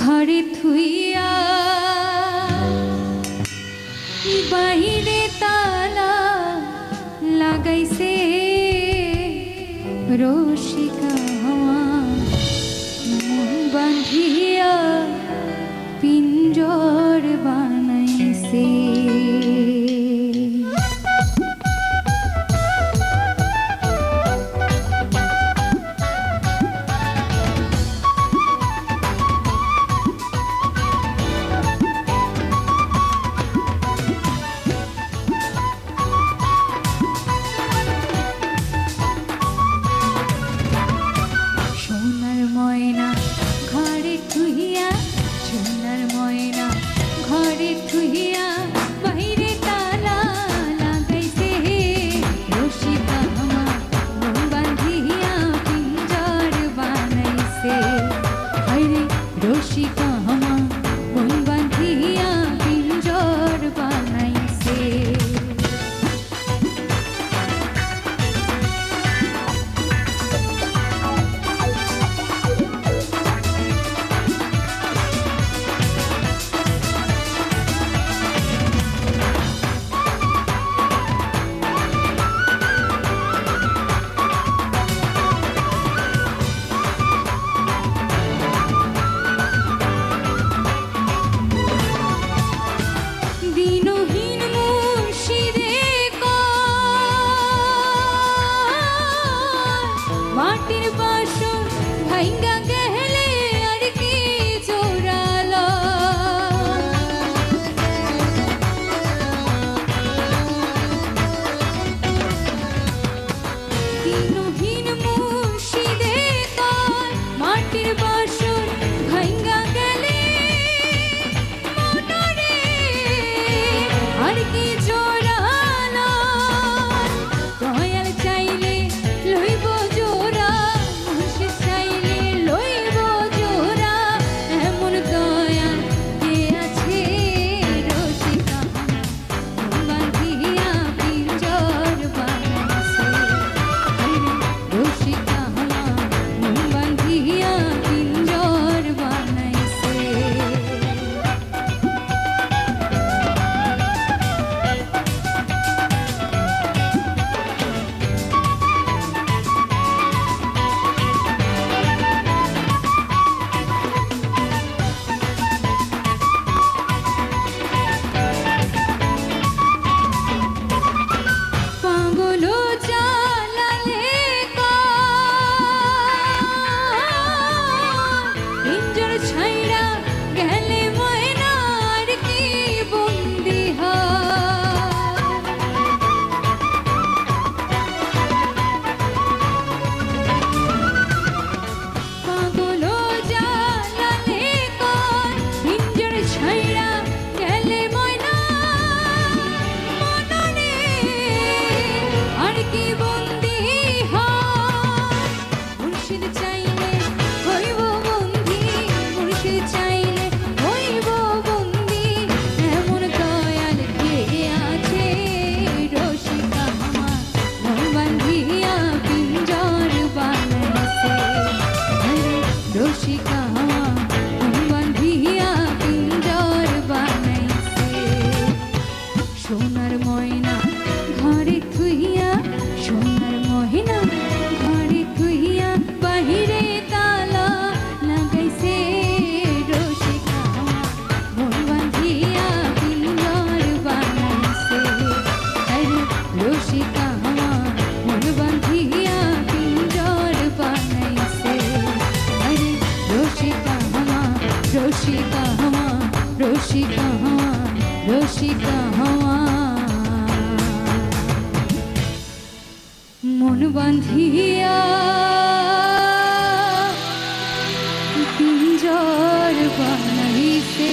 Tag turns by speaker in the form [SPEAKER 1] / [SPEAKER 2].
[SPEAKER 1] ঘরে থুইয়া বাহিরে তালা লাগাইছে রসিকা হওয়া। মন বাঁধিয়া পিঞ্জর বানাইছে। 다인간 মুর্শিদ চাইলে হইব বন্দি মুর্শিদ চাইলে হইব বন্দি। এমন দয়াল কে আছে রসিকা আমার? মন বান্ধিয়া পিঞ্জর রসিকা হওয়া রসিকা হওয়া মন বাঁধিয়া পিঞ্জর বানাইছে।